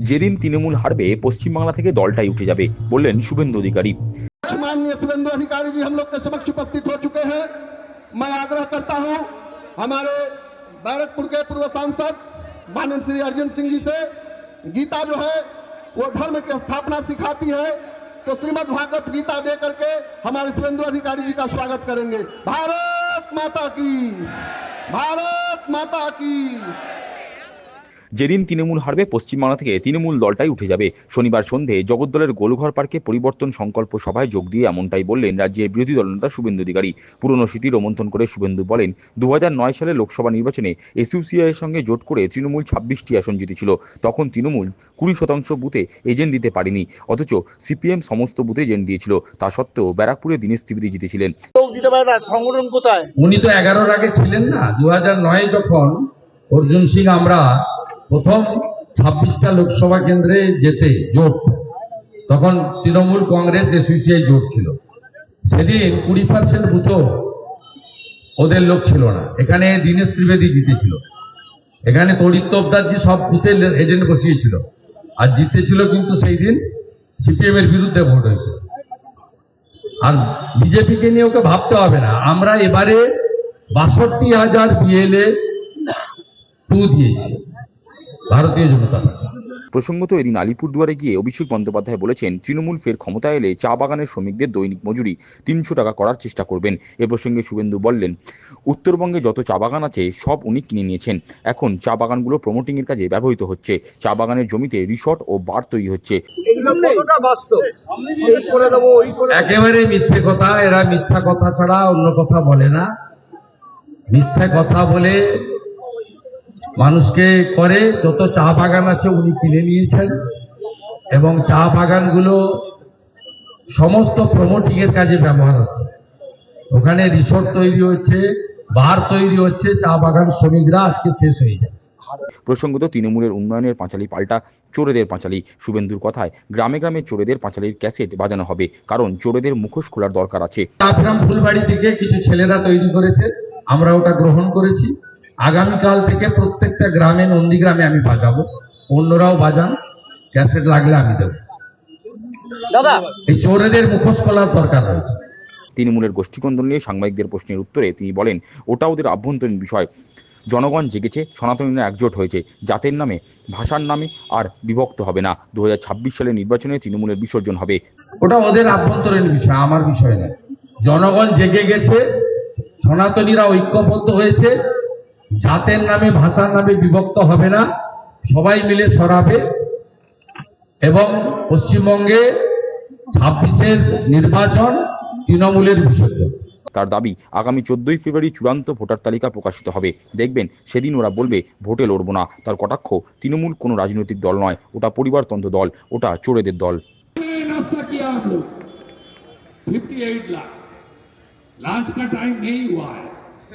যেদিন তৃণমূল হারবে পশ্চিমবাংলা থেকে দলটাই উঠে যাবে বললেন শুভেন্দু অধিকারী माननीय शुभेंदु अधिकारी जी हम लोग के समक्ष उपस्थित हो चुके हैं मैं आग्रह करता हूं हमारे बैरकपुर के पूर्व सांसद माननीय श्री अर्जुन सिंह जी से गीता जो है वो धर्म की स्थापना सिखाती है तो श्रीमद् भागवत गीता दे करके हमारे शुभेंदु अधिकारी जी का स्वागत करेंगे भारत माता की भारत माता की যেদিন তৃণমূল হারবে পশ্চিমবাংলা থেকে তৃণমূল দলটাই উঠে যাবে। শনিবার সন্ধে জগদ্দলের গোলঘর পার্কে পরিবর্তন সংকল্প সভায় যোগ দিয়ে এমনটাই বললেন রাজ্যের বিরোধী দলনেতা শুভেন্দু অধিকারী। পুরনো স্মৃতি রোমন্থন করে শুভেন্দু বলেন দুহাজার নয় সালে লোকসভা নির্বাচনে এসইউসিআইয়ের সঙ্গে জোট করে তৃণমূল ছাব্বিশটি আসন জিতেছিল। তখন তৃণমূল কুড়ি শতাংশ বুথে এজেন্ট দিতে পারেনি অথচ সিপিএম সমস্ত বুথে এজেন্ট দিয়েছিল। তা সত্ত্বেও ব্যারাকপুরে দীনেশ ত্রিবেদী জিতেছিলেন। উনি তো এগারোর আগে ছিলেন না। দু হাজার নয় যখন অর্জুন সিং আমরা প্রথম ছাব্বিশটা লোকসভা কেন্দ্রে যেতে জোট। তখন তৃণমূল কংগ্রেস এসইসিআই জোট ছিল। সেদিন কুড়ি পার্সেন্ট বুথও ওদের লোক ছিল না। এখানে দীনেশ ত্রিবেদী জিতেছিল। এখানে তড়িৎ তোপদারজি সব বুথে এজেন্ট বসিয়েছিল। আর জিতেছিল কিন্তু সেই দিন সিপিএম এর বিরুদ্ধে ভোট হয়েছিল আর বিজেপিকে নিয়ে ওকে ভাবতে হবে না। আমরা এবারে বাষট্টি হাজার বিএলএ টু দিয়েছি। ভারতীয় জনতা পার্টি। প্রসঙ্গত এদিন আলিপুরদুয়ারে গিয়ে অভিষেক বন্দ্যোপাধ্যায় বলেছেন তৃণমূল ফের ক্ষমতায় এলে চা বাগানের শ্রমিকদের দৈনিক মজুরি তিনশো টাকা করার চেষ্টা করবেন। এ প্রসঙ্গে শুভেন্দু বললেন উত্তরবঙ্গে যত চা বাগান আছে সব উনি কিনে নিয়েছেন। এখন চা বাগানগুলো প্রমোটিংয়ের কাজে ব্যবহৃত হচ্ছে। চা বাগানের জমিতে রিসর্ট ও বার তৈরি হচ্ছে। এগুলো কতটা বাস্তব? এই করে দেবো ওই করে দেবো। একেবারে মিথ্যে কথা এরা মিথ্যা কথা ছাড়া অন্য কথা বলে না। মিথ্যা কথা বলে মানুষকে করে যত চা বাগান আছে উনি কিনে নিয়েছেন। এবং চা বাগানগুলো সমস্ত প্রমোটিং এর কাজে ব্যবহার হচ্ছে। ওখানে রিসোর্ট তৈরি হচ্ছে বার তৈরি হচ্ছে চা বাগান শ্রমিকরা আজকে শেষ হয়ে যাচ্ছে প্রসঙ্গত তৃণমূলের উন্নয়নের পাঁচালী পাল্টা চোরেদের পাঁচালী। শুভেন্দুর কথায় গ্রামে গ্রামে চোরেদের পাঁচালীর ক্যাসেট বাজানো হবে কারণ চোরেদের মুখোশ খোলার দরকার আছে। ফুলবাড়ি থেকে কিছু ছেলেরা তৈরি করেছে আমরা ওটা গ্রহণ করেছি। আগামীকাল থেকে প্রত্যেকটা গ্রামে নন্দীগ্রামে আমি বাজাবো। অন্যরাও বাজান ক্যাসেট লাগলে আমি দেবো। এই চোরেদের মুখোশ খোলার দরকার রয়েছে। তৃণমূলের গোষ্ঠীকন্দল নিয়ে সাংবাদিকদের প্রশ্নের উত্তরে তিনি বলেন ওটা ওদের আভ্যন্তরীণ বিষয়। জনগণ জেগেছে সনাতনীরা একজোট হয়েছে। জাতের নামে ভাষার নামে আর বিভক্ত হবে না। দু সালের নির্বাচনে তৃণমূলের বিসর্জন হবে। ওটা ওদের আভ্যন্তরীণ বিষয় আমার বিষয় নয়। জনগণ জেগে গেছে সনাতনীরা ঐক্যবদ্ধ হয়েছে জাতের নামে ভাষার নামে বিভক্ত হবে না। সবাই মিলে সরাবে এবং পশ্চিমবঙ্গে ছাব্বিশের নির্বাচন তৃণমূলের বিসর্জন। তার দাবি আগামী চোদ্দই ফেব্রুয়ারি চূড়ান্ত ভোটার তালিকা প্রকাশিত হবে। দেখবেন সেদিন ওরা বলবে ভোটে লড়ব না। তার কটাক্ষ তৃণমূল কোনো রাজনৈতিক দল নয়। ওটা পরিবারতন্ত্র দল। ওটা চোরেদের দল। লাঞ্চ কা টাইম নেই হুয়া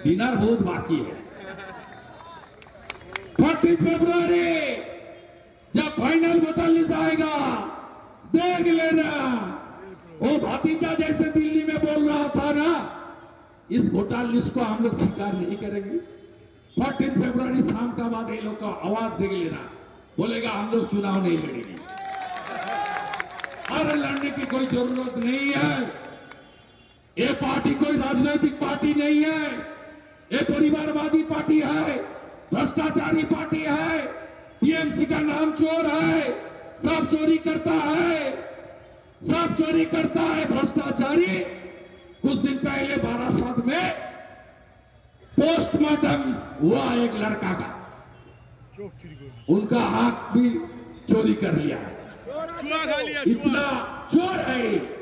ডিনার বহুত বাকি হ্যাঁ 30 फरवरी, जब फाइनल लिस्ट आएगा, देख लेना। वो भतीजा जैसे दिल्ली में बोल रहा था ना, इस वोटर लिस्ट को हम लोग स्वीकार नहीं करेंगे। 14 फरवरी शाम का बाद ये लोग का आवाज़ देख लेना। बोलेगा, हम लोग चुनाव नहीं लड़ेंगे। अरे लड़ने की कोई ज़रूरत नहीं है। ये पार्टी कोई राजनीतिक पार्टी नहीं है। ये परिवारवादी पार्टी है। भ्रष्टाचारी पार्टी है। टीएमसी का नाम चोर है। सब चोरी करता है। सब चोरी करता है भ्रष्टाचारी। कुछ दिन पहले बारासात में पोस्टमार्टम हुआ एक लड़का का। उनका आँख भी चोरी कर लिया। है इतना चोर है।